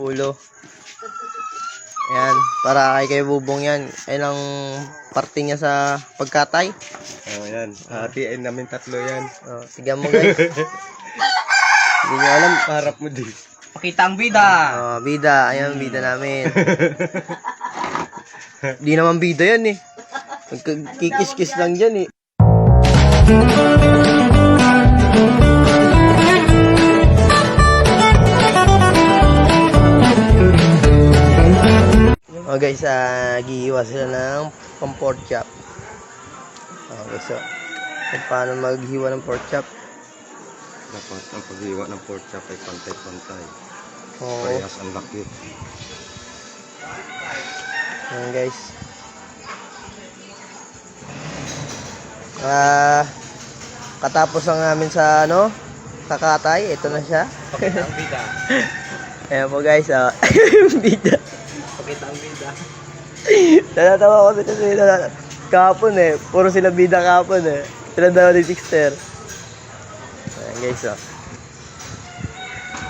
ulo. Ayan, para kay kay Bubong yan. Ayan ang parte niya sa pagkatay. Oh, yan. Hatiin namin tatlo yan. Oh, tignan mo guys. Hindi nyo alam. Harap mo din. Pakita ang bida. Oh, bida. Ayan, bida namin. Di naman bida yan eh. Kikis-kis lang dyan eh. Oh guys, ah, giiwa sila ng pang pork chop. Okay, so, kung paano maghiwa ng pork chop. Dapat ang paghiwa ng pork chop ay pantay-pantay. Oo. Parehas ang laki. Ayan guys. Ah, katapos lang namin sa ano, kakatay, ito na siya. Pakita ang bida. Ayan po guys, ah, bida. Natatawa ko kasi sila kahapon eh, puro sila bida kahapon eh. Sila daw ni Sixter. Ayan guys, oh.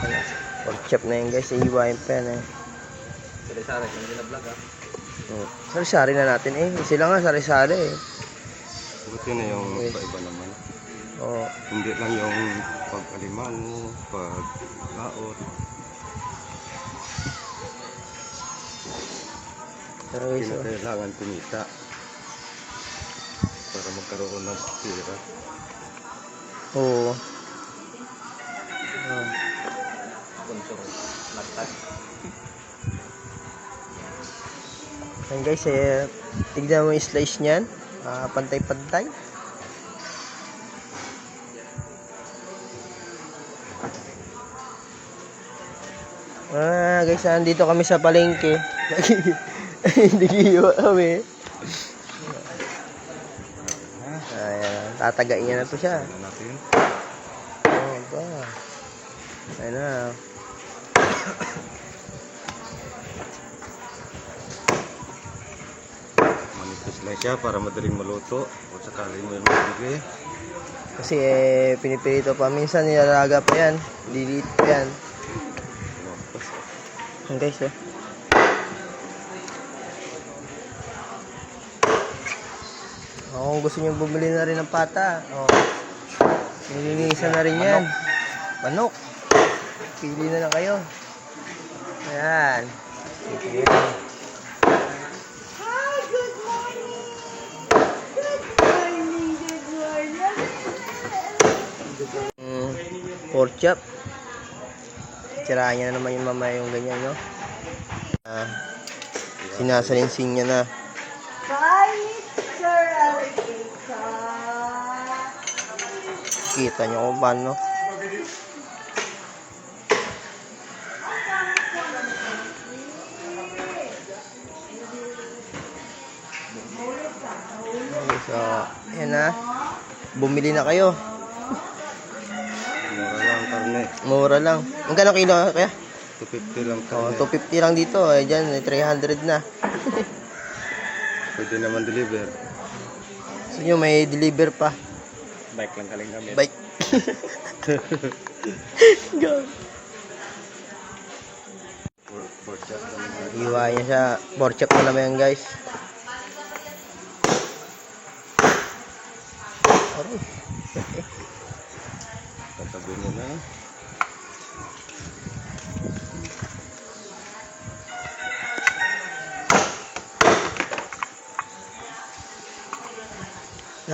Ayan. Pork chop na yun guys, iiwain pa yan eh. Sari-sari, hindi na vlog ah. Oh, Sari-sari na natin eh. Sila nga sari-sari eh. Buti na yung Okay. iba naman. Oh, Hindi lang yung pag-alimango, pag-laot. Pero oh. Kailangan kumita para magkaroon ng pera. Oo. Oh. Sponsor. Lagtag. Ayan guys, eh, tignan mo yung slice niyan. Ah, pantay-pantay. Ah, guys, nandito kami sa palengke. Nagigiwa kami. Ayan, tatagain niya na to siya. Ano natin? Oh, ba. Ayan na. Manipis lang siya para madaling maluto. O sakaling may mabigay. Kasi eh, pinipirito pa. Minsan nilalaga pa yan. Liliit pa yan. Ayan guys, oh. Oh, kung gusto nyo bumili na rin ng pata, oh. Nilinisan na rin yan. Manok. Pili na lang kayo. Ayan. Sige. Mm, pork chop. Tirahan niya na naman yung mamaya yung ganyan, no? Ah, sinasalinsing niya na. Kita niyo kung paano. So, yan na. Bumili na kayo. Mura lang karne. Mura lang. Magkano kilo kaya? 250 lang Oh, karne. 250 lang dito. Eh, dyan, eh, 300 na. Pwede naman deliver. Nyo, may deliver pa. Bike lang kaling kami. Bike. Lang. Iwa niya siya. Pork chop na naman yan, guys.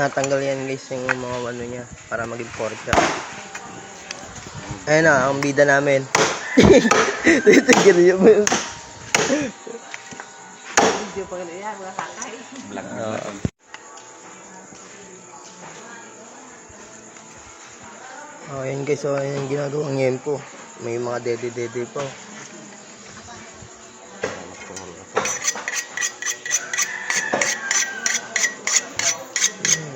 Natanggal yan guys yung mga ano niya para maging pork chop. Ayun na, ang bida namin. Titigil niyo mo yun. Vlog na Oo. natin. Oh, yan guys, so yan yung ginagawang yempo. May mga dede-dede pa. Hmm,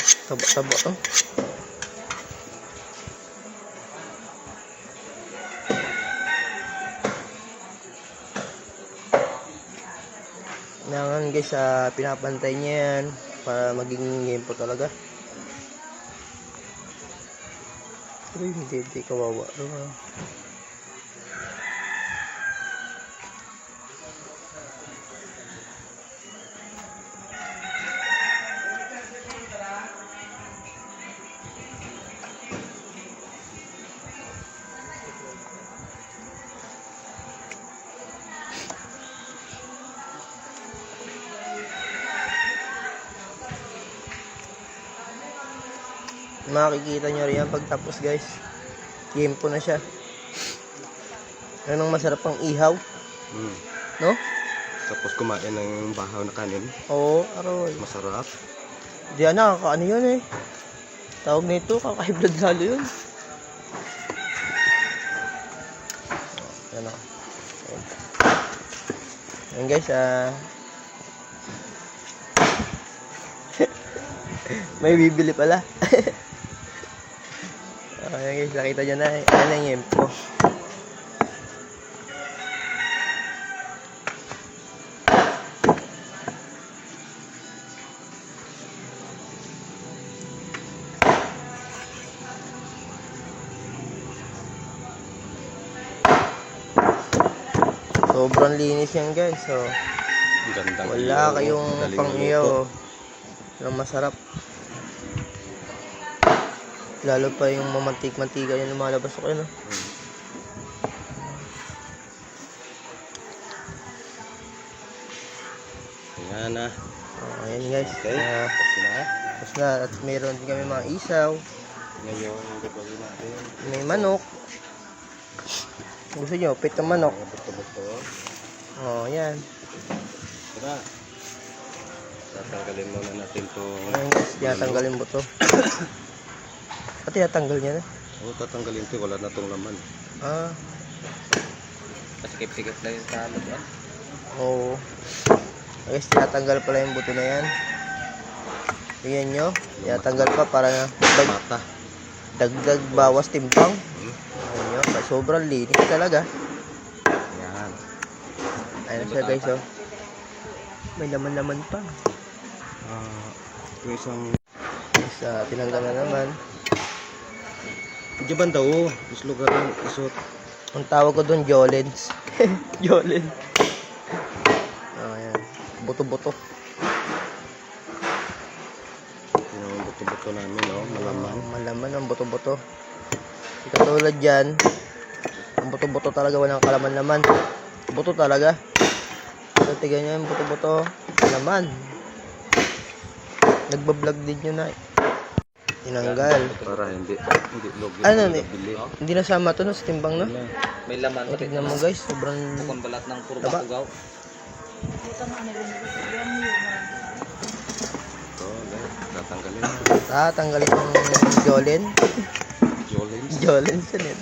Taba-taba to. Kailangan guys, ah, pinapantay niya yan para maging yempo talaga. Pero hindi, hindi kawawa. Diba? Makikita nyo rin yan pagtapos guys. Game po na siya. Yan ang masarap pang ihaw. Mm. No? Tapos kumain ng bahaw na kanin. Oo, aroy. Masarap. Di ano, kakaano yun eh. Tawag nito, kakahiblad lalo yun. Yan o. Ayan. Ayan guys, ah. May bibili pala. Ayan guys, nakita nyo na. Ayan ang yempo. Sobrang linis yan guys. So, gandang wala ihaw, kayong madaling pang maluto. iyaw. Walang masarap. Lalo pa yung mamantik-mantika yan lumalabas ko yun. Mm. Ayan na. Oh, ayan guys. Okay. Ah, Tapos na. tapos na. At meron din kami mga isaw. Ngayon, ang gagawin natin. May manok. Gusto nyo, pit ng manok. Buto-buto. Oh, yan. Tara. Tatanggalin muna natin itong... Ayan guys, tinatanggalin mo to. Pati tinatanggal niya na. Oo, tatanggalin ito. Wala na itong laman. Ah, Kasi kipsikip na yun sa ano yan. oo. Guys, tinatanggal pala yung buto na yan. Tingnan nyo, tinatanggal pa para dag, Mata. dagdag bawas timbang. Hmm. Ayan nyo, kaya sobrang linis talaga. Ayan. Ayan siya guys, oh. May laman-laman pa. Ah, yung isang... Guys, ah, tinanggal na naman. Diyan daw. Islo ka rin. Isot. Ang tawag ko doon, Jolens. Jolens. Oh, ayan. Buto-buto. Yung mga buto-buto namin, no? Malaman. Malaman ang buto-buto. Katulad yan, ang buto-buto talaga walang kalaman-laman. Buto talaga. So, tignan nyo yung buto-buto. Laman. Nagbablog din yun na. Tinanggal. Para hindi, hindi login. Ano, ni-. Hindi nasama to no, sa timbang no? May laman. O, tignan mo guys, sobrang... Kung balat ng puro bakugaw. Ito, guys. Tatanggalin. Ah, tanggalin yung Jolen. Jolens. Jolen sa net.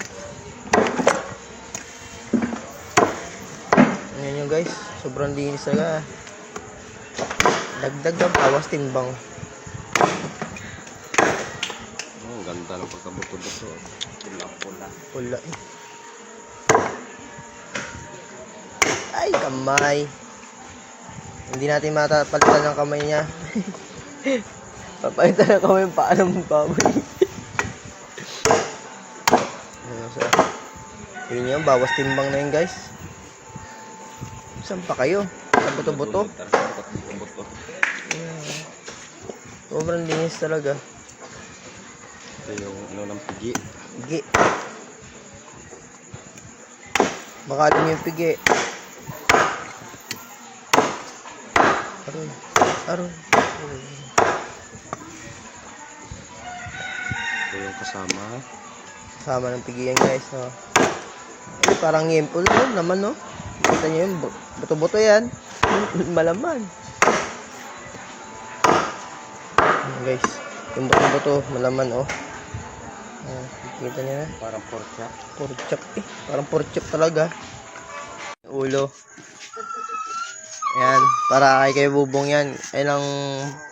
Ayan yung guys, sobrang linis talaga. Dagdag ang pawas timbang. Oh, ang ganda ng pagkabuto-buto. Pula-pula. Pula eh. Ay, kamay. Hindi natin matapalitan ng kamay niya. Papalitan ng kamay yung paa ng baboy. Ano sa... Yun yun, bawas timbang na yun guys. Saan pa kayo? Sa buto-buto? Sobrang linis talaga. Ito yung ano ng pigi. Pigi. Baka alam yung pigi. Aroy. Aroy. Aroy. Ito yung kasama. Kasama ng pigi yan guys. No? Ay, parang yempo lang naman no. Kita nyo yun. bu- Buto-buto yan. Malaman. Guys. Yung buto-buto. Malaman oh. Ah, kita nyo na. Parang. Pork chop eh. Parang pork chop talaga. Ulo. Ayan. Para kay kay bubong yan. Ayan ang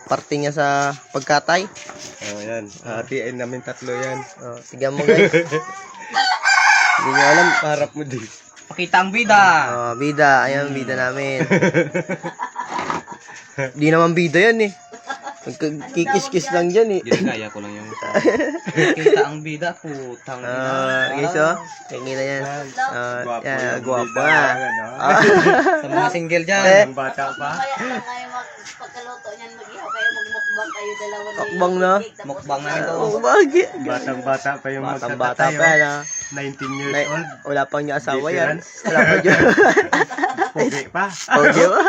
parte niya sa pagkatay. Oh, yan. Hatiin namin tatlo yan. Oh, tignan mo guys. Hindi nyo alam. Harap mo din. Pakita ang bida. Oh, bida. Ayan, bida namin. Di naman bida yan eh. Kikis-kis lang dyan eh. Ginagaya ko lang yung Kita ang bida. Putang Ah, guys oh. Tingin na yan. Ah, yan, bida, na. ano? Ah. Sa mga single Eh, dyan. bata pa. Kaya kayo niyan, mag-ihaw kayo, magmukbang kayo dalawa ni Mukbang na? Mukbang na ito. Oh, bakit? Batang bata pa yung Batang bata magtatay. pa yan ah. 19 years May- old. Wala pang niya asawa yan. Wala pang niya. Pugi pa. Okay ba?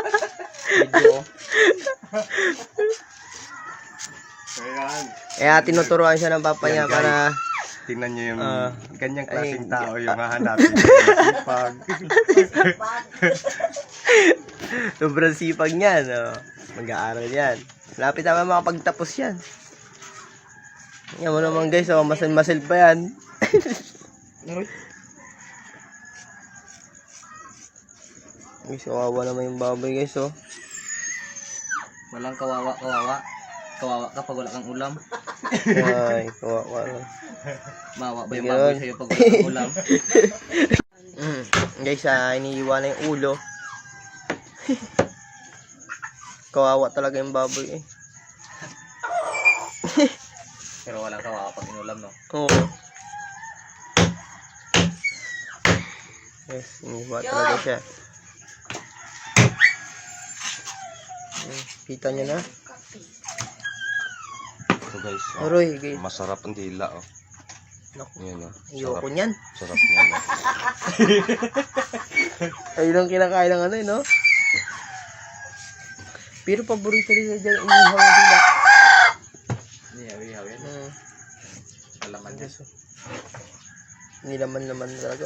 Medyo. Kaya tinuturuan siya ng papa niya Yan, guys. para Tingnan niyo yung Ah. ganyang klaseng Ay, tao yung hahanapin. Sipag. Pag sobrang sipag niyan. Oh. Mag-aaral yan. Lapit naman makapagtapos yan. Yan mo naman guys, oh, masal-masal pa yan. Guys, kawawa naman yung baboy guys, oh. Walang kawawa, kawawa. Kawawa ka pag wala kang ulam. Ay, kawawa. no. Mawa ba yung baboy sa'yo pag wala kang ulam? Mm. Guys, ah, iniiwan na yung ulo. kawawa talaga yung baboy eh. Pero walang kawawa pag inulam, no? Oo. Yes, iniiwan talaga siya. Mm, Kita niyo na. Guys, oh, Aroy, guys. masarap ang dila. Oh. Naku, Yan oh. ayoko Sarap, niyan. sarap niyan. oh. Ayun ang kinakain ng ano eh, no? Pero paborito nila dyan, inihaw na dila. Ihaw-ihaw yan. Mm. Alaman niya. Nilaman naman talaga.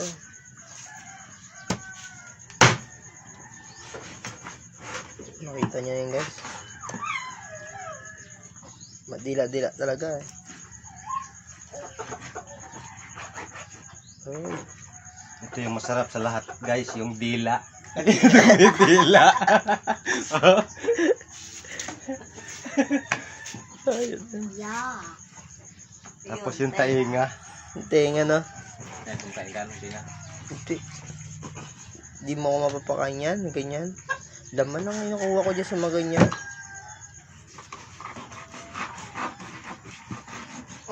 Nakita niyo yun guys. Madila-dila talaga eh. Oh, Ito yung masarap sa lahat guys, yung dila. dila. ayun. yeah. Tapos yung tainga. Yung tenga no? Ka, hindi na. Hindi. Hindi mo ako mapapakain yan, ganyan. Laman lang yung nakuha ko dyan sa mga ganyan.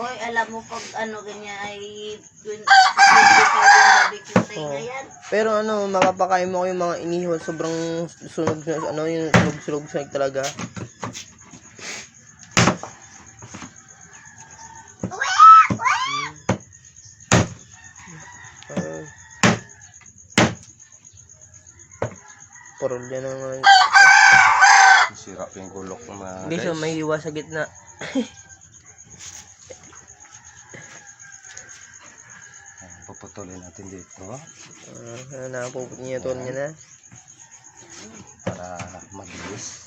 Oy, alam mo pag ano ganyan ay 20 barbecue tayo Oo. na yan. Pero ano, mapapakain mo ko yung mga inihaw, sobrang sunog na, ano, yung sunog-sunog sa talaga. Ay. Parol yan ang mga... Sira pa yung gulok Guys, guys. oh, may hiwa sa gitna. Puputulin natin dito Uh, napuput niya to niya na. para mabilis.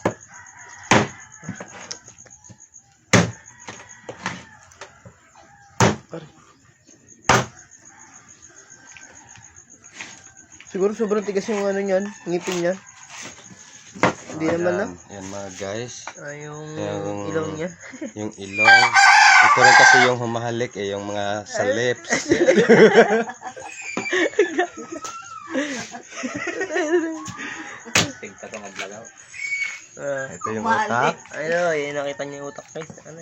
Siguro sobrang tigas yung ano niyan, ngipin niya. Hindi naman na. Ayan, Yan mga guys, Ay, yung Yung- ilaw niya. yung ilong. Ito rin kasi yung humahalik eh, yung mga sa lips. Tigta ka maglagaw. Ah, Ito yung utak. ano, yun nakita niyo yung utak guys. Ano?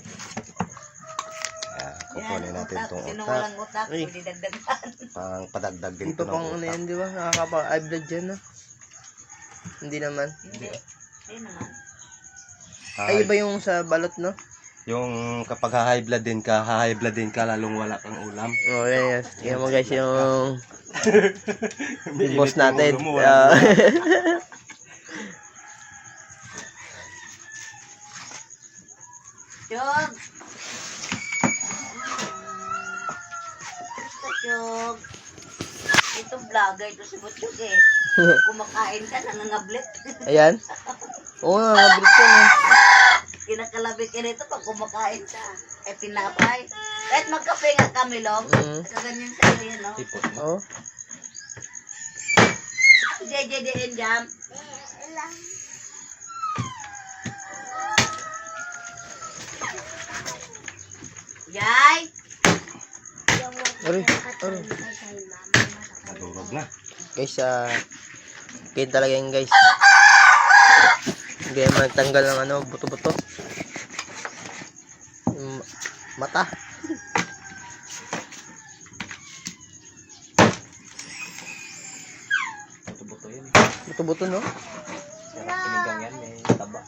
Ayan, kukunin natin itong utak. walang utak, Ay. pwede dagdagan. Pang padagdag din ito ng pang ano utak. yan, di ba? Nakakapa-eye blood dyan, no? Hindi naman. Hindi. Hindi naman. Ay, iba yung sa balot, no? Yung kapag high blood din ka, high blood din ka, lalong wala kang ulam. Oh, yan. Tingnan mo guys yung Umiinit boss yung natin. Chog! Chog! Ito vlogger, ito si Butchog eh. Kumakain ka, nangangablit. Ayan. Oo, oh, nabrit yan, eh. Kinakalabi ka nito pag kumakain ka. Eh, pinapay. Kahit magkape nga kami, Long. Mm. Kaganyan sa iyo, no? Tipot mo. Oo. JJDN jam. Yay! Aray, aray. Nadurog na. Guys, ah, kaya talaga yan guys. Hindi naman tanggal ng ano, buto-buto. Yung ma- mata. Buto-buto yun. Buto-buto, no? Sarap pinigang yan, may taba.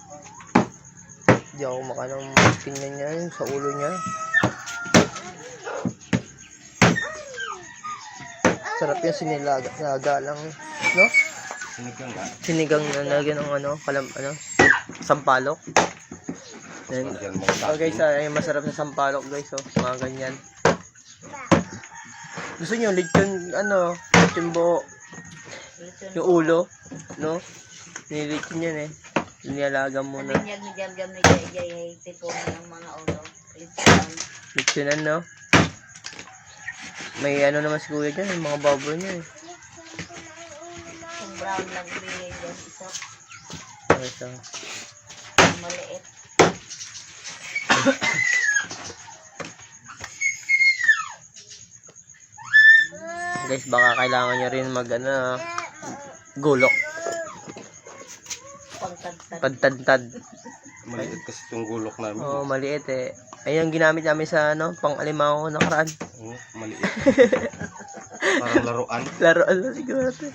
Hindi ako makanang tingnan niya yung sa ulo niya. Sarap yan sinilaga, lang, no? Sinigang nga. Sinigang na lagyan ng ano, kalam, ano, sampalok. Mga Oh guys, ah, ay masarap sa sampalok guys, oh. Mga ganyan. Gusto nyo, lechon, ano, lechon buo, yung ulo, no? Nililechon yan eh. Inialaga ulo. Lipsan. Lechonan, no? May ano naman si kuya dyan, yung mga bubble niya eh. Kung brown lang bigay dyan isa. Okay, so. Maliit. Guys, baka kailangan nyo rin mag, ano, gulok, Pagtagtag. pagtantad. Maliit kasi itong gulok namin. Oo, oh, maliit eh. Ayun ang ginamit namin sa, ano, pang alimango nakaraan. Oo, maliit. Parang laruan. Laruan na siguro ito.